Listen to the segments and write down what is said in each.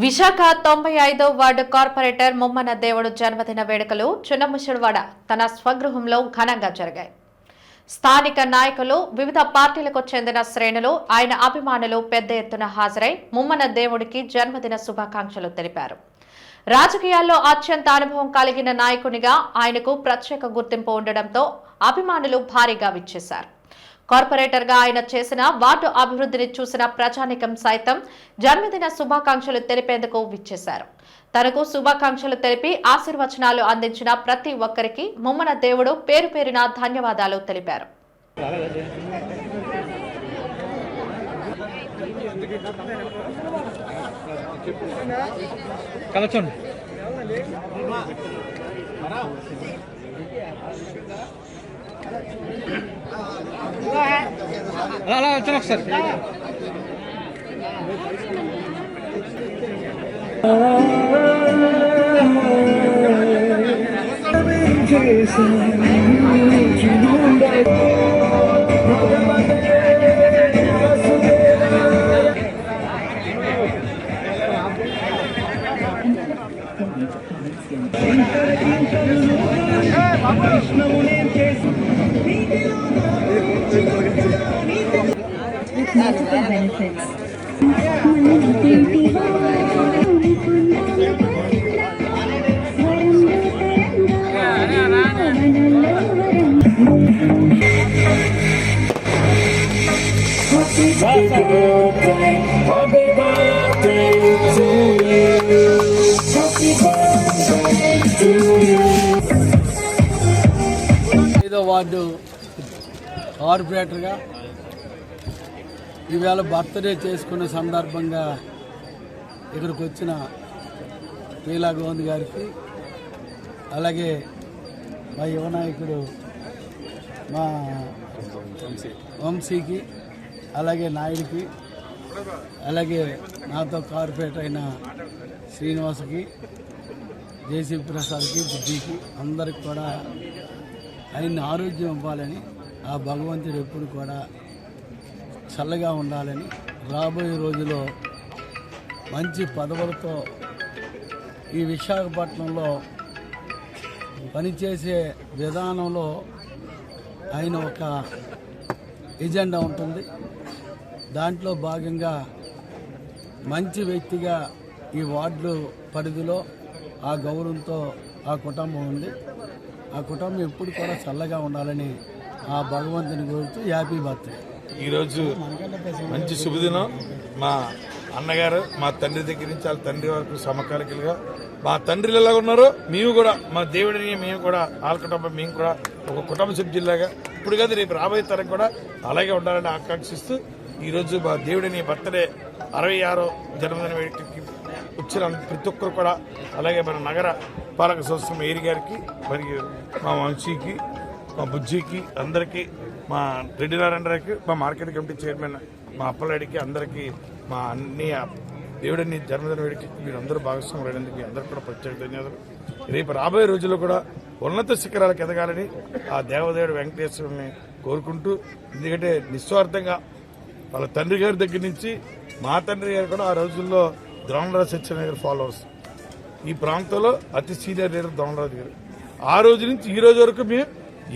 విశాఖ తొంభై ఐదో ward corporator Mummana దేవుడు జన్మదిన వేడుకలు చిన్నముషిడివాడ తన స్వగృహంలో ఘనంగా జరిగాయి. స్థానిక నాయకులు వివిధ పార్టీలకు చెందిన శ్రేణులు ఆయన అభిమానులు పెద్ద ఎత్తున హాజరై ముమ్మన దేవుడికి జన్మదిన శుభాకాంక్షలు తెలిపారు. రాజకీయాల్లో అత్యంత అనుభవం కలిగిన నాయకునిగా ఆయనకు ప్రత్యేక గుర్తింపు ఉండడంతో అభిమానులు భారీగా విచ్చేశారు. కార్పొరేటర్గా ఆయన చేసిన వార్డు అభివృద్ధిని చూసిన ప్రజానికం సైతం జన్మదిన శుభాకాంక్షలు తెలిపేందుకు విచ్చేశారు. తనకు శుభాకాంక్షలు తెలిపి ఆశీర్వచనాలు అందించిన ప్రతి ఒక్కరికి ముమ్మన దేవుడు పేరు పేరున ధన్యవాదాలు తెలిపారు. కలచండి. لا لا انت نفسك Krishna multiple benefits. Happy birthday to you. Happy birthday to you. ఐదో వార్డు కార్పొరేటర్గా ఈవేళ బర్త్డే చేసుకునే సందర్భంగా ఇక్కడికి వచ్చిన లీలా గోవింద్ గారికి అలాగే మా యువ నాయకుడు మా వంశీకి అలాగే నాయుడికి అలాగే నాతో కార్పొరేట్ అయిన శ్రీనివాస్కి జేసీ ప్రసాద్కి బుద్ధికి అందరికి కూడా ఆయన్ని ఆరోగ్యం ఇవ్వాలని ఆ భగవంతుడు ఎప్పుడు కూడా చల్లగా ఉండాలని రాబోయే రోజులో మంచి పదవులతో ఈ విశాఖపట్నంలో పనిచేసే విధానంలో ఆయన ఒక ఎజెండా ఉంటుంది. దాంట్లో భాగంగా మంచి వ్యక్తిగా ఈ వార్డు పరిధిలో ఆ గౌరవంతో ఆ కుటుంబం ఉంది. ఆ కుటుంబం ఎప్పుడు కూడా చల్లగా ఉండాలని ఆ భగవంతుని కోరుతూ హ్యాపీ బర్త్డే. ఈరోజు మంచి శుభదినం. మా అన్నగారు మా తండ్రి దగ్గర నుంచి వాళ్ళ తండ్రి వరకు సమకాలికలుగా. మా తండ్రులు ఎలా ఉన్నారో మేము కూడా మా దేవుడిని మేము కూడా వాళ్ళ కుటుంబం మేము కూడా ఒక కుటుంబ సభ్యుల్లాగా. ఇప్పుడు కాదు రేపు రాబోయే తరం కూడా అలాగే ఉండాలని ఆకాంక్షిస్తూ ఈరోజు మా దేవుడిని బర్త్డే అరవై ఆరో జన్మదిన వేడుకకి వచ్చిన ప్రతి ఒక్కరు కూడా అలాగే మన నగర పాలక సంస్థ మేరీ గారికి మరియు మా వంశీకి మా బుజ్జికి అందరికీ మా రెడ్డి నారాయణరావుకి మా మార్కెట్ కమిటీ చైర్మన్ మా అప్పలాడికి అందరికీ మా అన్ని దేవుడిని జన్మదిన వేడికి మీరు అందరూ భాగస్వాములు మీ అందరికీ కూడా ప్రత్యేక ధన్యవాదాలు. రేపు రాబోయే రోజుల్లో కూడా ఉన్నత శిఖరాలకు ఎదగాలని ఆ దేవదేవుడు వెంకటేశ్వరుని కోరుకుంటూ ఎందుకంటే నిస్వార్థంగా వాళ్ళ తండ్రి గారి దగ్గర నుంచి మా తండ్రి గారు కూడా ఆ రోజుల్లో ద్రోణరాజు సత్యనారాయణ గారి ఫాలోవర్స్ ఈ ప్రాంతంలో అతి సీనియర్ లీడర్ ద్రోణరాజు గారు. ఆ రోజు నుంచి ఈ రోజు వరకు మేము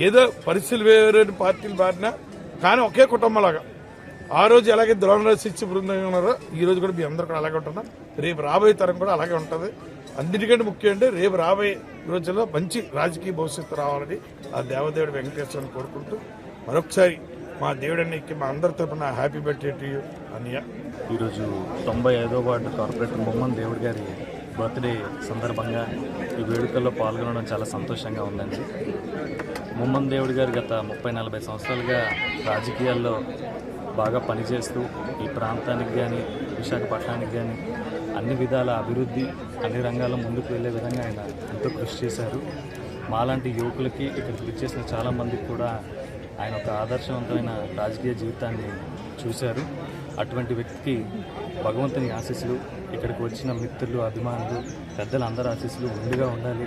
ఏదో పరిస్థితులు వేరే పార్టీలు మారినా కానీ ఒకే కుటుంబంలాగా. ఆ రోజు ఎలాగే ద్రోణరాజు శిక్ష బృందంగా ఉన్నారో ఈ రోజు కూడా మీ అందరూ కూడా అలాగే ఉంటున్నాం రేపు రాబోయే తరం కూడా అలాగే ఉంటుంది. అన్నిటికంటే ముఖ్యం అంటే రేపు రాబోయే రోజుల్లో మంచి రాజకీయ భవిష్యత్తు రావాలని ఆ దేవదేవుడు వెంకటేశ్వరని కోరుకుంటూ మరొకసారి మా దేవుడన్నికి మా అందరి తరపున హ్యాపీ బర్త్డే టు యూ అన్నయ్య. ఈరోజు తొంభై ఐదో వార్డు కార్పొరేటర్ బొమ్మన్ దేవుడి గారి బర్త్డే సందర్భంగా ఈ వేడుకల్లో పాల్గొనడం చాలా సంతోషంగా ఉందండి. ముమ్మన్ దేవుడి గారు గత ముప్పై నలభై సంవత్సరాలుగా రాజకీయాల్లో బాగా పనిచేస్తూ ఈ ప్రాంతానికి కానీ విశాఖపట్నానికి కానీ అన్ని విధాల అభివృద్ధి అన్ని రంగాల్లో ముందుకు వెళ్ళే విధంగా ఆయన ఎంతో కృషి చేశారు. మాలాంటి యువకులకి ఇక్కడికి విచ్చేసిన చాలామందికి కూడా ఆయన ఒక ఆదర్శవంతమైన రాజకీయ జీవితాన్ని చూశారు. అటువంటి వ్యక్తికి భగవంతుని ఆశీస్సులు ఇక్కడికి వచ్చిన మిత్రులు అభిమానులు పెద్దలు అందరి ఆశీస్సులు ముందుగా ఉండాలి.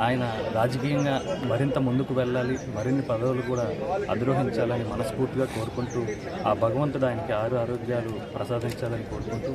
ఆయన రాజకీయంగా మరింత ముందుకు వెళ్ళాలి. మరిన్ని పదవులు కూడా అధిరోహించాలని మనస్ఫూర్తిగా కోరుకుంటూ ఆ భగవంతుడు ఆయనకి ఆరు ఆరోగ్యాలు ప్రసాదించాలని కోరుకుంటూ